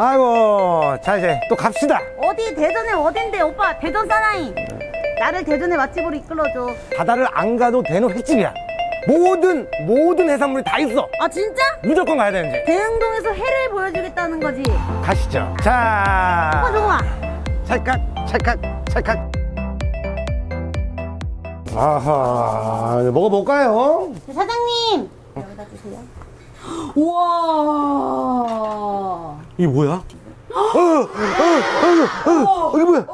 아이고, 자, 이제 또 갑시다. 어디 대전에 어딘데 오빠 대전 사나이 나를 대전의 맛집으로 이끌어줘 바다를 안 가도 되는 횟집이야. 모든, 모든 해산물이 다 있어. 아 진짜? 무조건 가야 되는지. 대흥동에서 회를 보여주겠다는 거지 가시죠. 오빠 자, 좋아 찰칵, 찰칵, 찰칵. 아하, 먹어볼까요? 네, 사장님 여기다 주세요 우와 이게 뭐야? 어, 어, 어, 어, 이게 뭐야?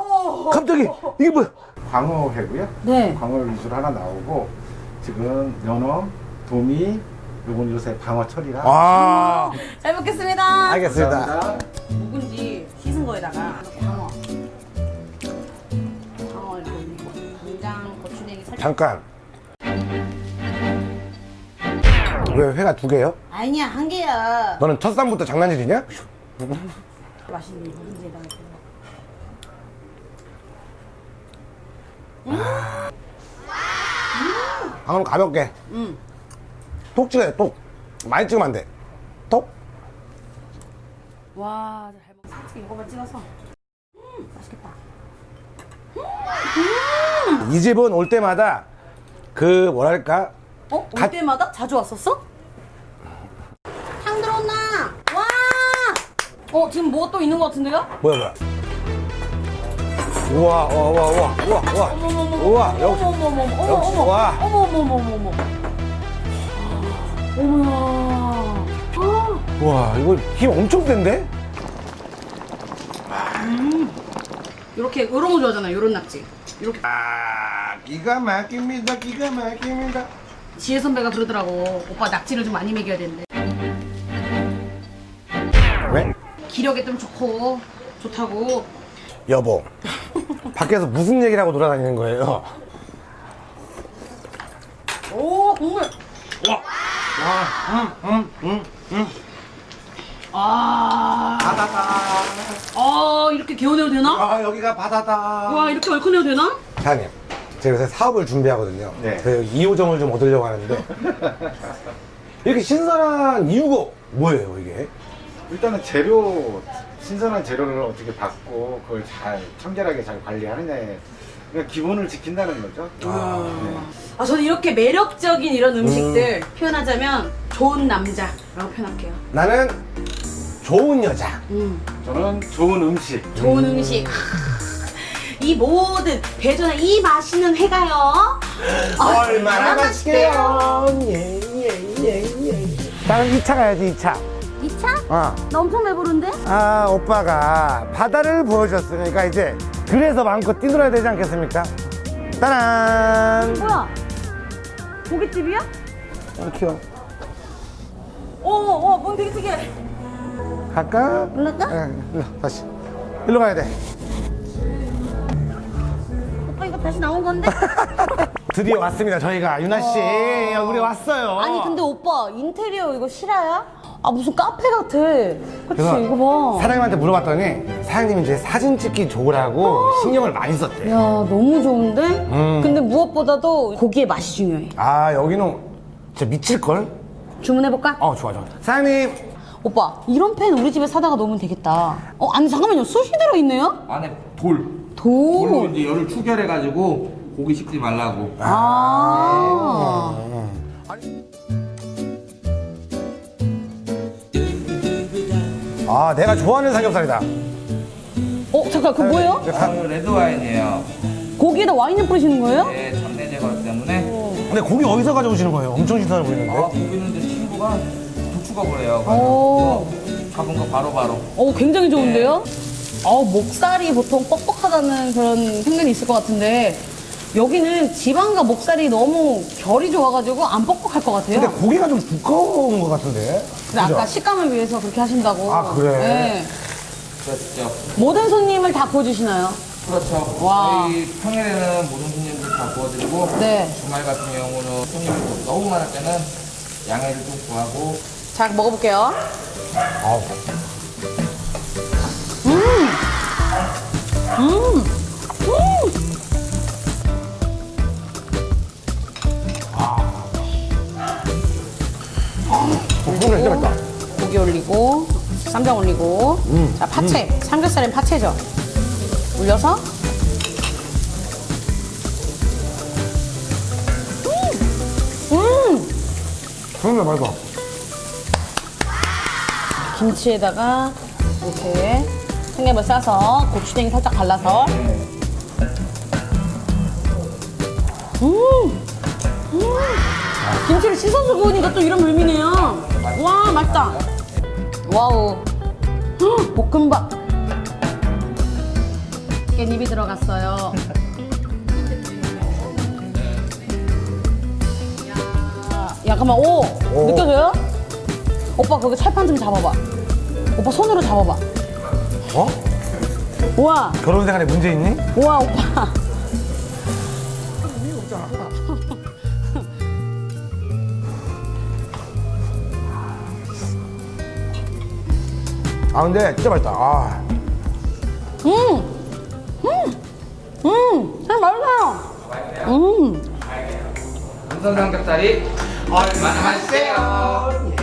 갑자기, 이게 뭐야? 광어회고요. 네 광어 위주로 하나 나오고 지금 연어, 도미, 요건 요새 방어철이라. 아, 잘 먹겠습니다 알겠습니다. 감사합니다. 묵은지 씻은 거에다가 방어 방어 이렇게 올리고 간장 고추냉이 살짝 잠깐. 왜 회가 두 개요? 아니야 한 개야 너는 첫상부터 장난질이냐? 맛있는 이렇게. 방금 가볍게. 음. 톡 찍어야 돼, 톡. 많이 찍으면 안 돼. 톡. 와, 잘 먹. 솔직히 이거만 찍어서. 음, 맛있겠다. 이 집은 올 때마다 그 뭐랄까 어? 올 갓- 때마다 자주 왔었어? 탕 들어온나? 와! 어, 지금 뭐가 또 있는 것 같은데요? 뭐야 뭐야 우와 우와 우와 우와 우와 우와 어머머머. 우와 역시 어머머머. 어머, 역시, 어머. 와. 어머머머머머. 어머야. 아, 우와 이거 힘 엄청 센데? 이렇게, 요런 거 좋아하잖아요. 요런 낙지. 이렇게. 아 기가 막힙니다 기가 막힙니다 지혜 선배가 그러더라고. 오빠 낙지를 좀 많이 먹여야 되는데. 왜? 기력에 좀 좋고, 좋다고. 여보 밖에서 무슨 얘기를 하고 돌아다니는 거예요? 오, 국물. 아, 바다다. 아, 이렇게 개원해도 되나? 아 여기가 바다다. 와, 이렇게 얼큰해도 되나? 사장님 제가 요새 사업을 준비하거든요 네. 그래서 2호점을 좀 얻으려고 하는데 이렇게 신선한 이유가 뭐예요 이게? 일단은 재료 신선한 재료를 어떻게 받고 그걸 잘 청결하게 잘 관리하느냐에 그냥 기본을 지킨다는 거죠. 네. 아, 저는 이렇게 매력적인 이런 음식들 표현하자면 좋은 남자라고 표현할게요. 나는 좋은 여자 음, 저는 좋은 음식. 좋은 음 식. 이 모든 대전의 이 맛있는 회가요. 얼마나 맛있게요 예 예 예 예 나는 2차 가야지 2차 2 차? 어. 나 엄청 배부른데? 아 오빠가 바다를 보여줬으니까 이제 그래서 마음껏 뛰놀아야 되지 않겠습니까? 따란 뭐야? 고깃집이야? 너무 귀여워 어, 어, 뭔 되게 특이해. 갈까? 올라가? 응, 일로 다시 일로 가야 돼 오빠 이거 다시 나온 건데? 드디어 왔습니다 저희가 유나 씨 우리 왔어요 아니 근데 오빠 인테리어 이거 실화야? 아 무슨 카페 같아. 그치 그래서 이거 봐. 사장님한테 물어봤더니 사장님이 이제 사진 찍기 좋으라고 신경을 많이 썼대 야 너무 좋은데? 음. 근데 무엇보다도 고기의 맛이 중요해. 아 여기는 진짜 미칠 걸? 주문해 볼까? 어 좋아 좋아 사장님 오빠 이런 펜 우리 집에 사다가 놓으면 되겠다. 어 아니 잠깐만요 숯이 들어 있네요? 안에 돌. 돌. 돌로 이제 열을 추결해가지고 고기 식지 말라고. 아. 아 내가 좋아하는 삼겹살이다 어 잠깐 그거 뭐예요? 아, 이거 레드 와인이에요. 고기에다 와인을 뿌리시는 거예요? 네, 잡내 제거 때문에. 근데 고기 어디서 가져오시는 거예요? 엄청 신선해 아, 보이는데 고기는 이제 친구가 도축가 그래요. 오. 그래서 잡은 거 바로바로. 어 굉장히 좋은데요? 어 목살이 보통 뻑뻑하다는 그런 편견이 있을 것 같은데 여기는 지방과 목살이 너무 결이 좋아가지고 안 뻑뻑할 것 같아요. 근데 고기가 좀 두꺼운 것 같은데 근데 아까 그죠? 식감을 위해서 그렇게 하신다고. 아, 그래? 네. 그렇죠. 모든 손님을 다 구워주시나요? 그렇죠. 와. 저희 평일에는 모든 손님들 다 구워드리고 네. 주말 같은 경우는 손님이 너무 많을 때는 양해를 좀 구하고 자, 먹어볼게요. 아우. 음. 음. 음. 진짜 맛있다. 고기 올리고 쌈한장 올리고. 음, 자, 파채. 삼겹살엔 파채죠. 올려서. 음! 음! 정말 맛있어. 김치에다가 이렇게 삼겹을 싸서 고추냉이 살짝 발라서 김치를 씻어서 구우니까 또 이런 물미네요. 와 맛있다. 와우. 헉, 볶음밥. 깻잎이 들어갔어요. 야, 잠깐만. 오, 오. 느껴져요? 오빠 거기 철판 좀 잡아봐. 오빠 손으로 잡아봐. 어? 우와. 결혼 생활에 문제 있니? 우와 오빠 아 근데 진짜 맛있다. 아. 음, 참 맛있어요 음. 음선 삼겹살이 얼마나 맛있어요?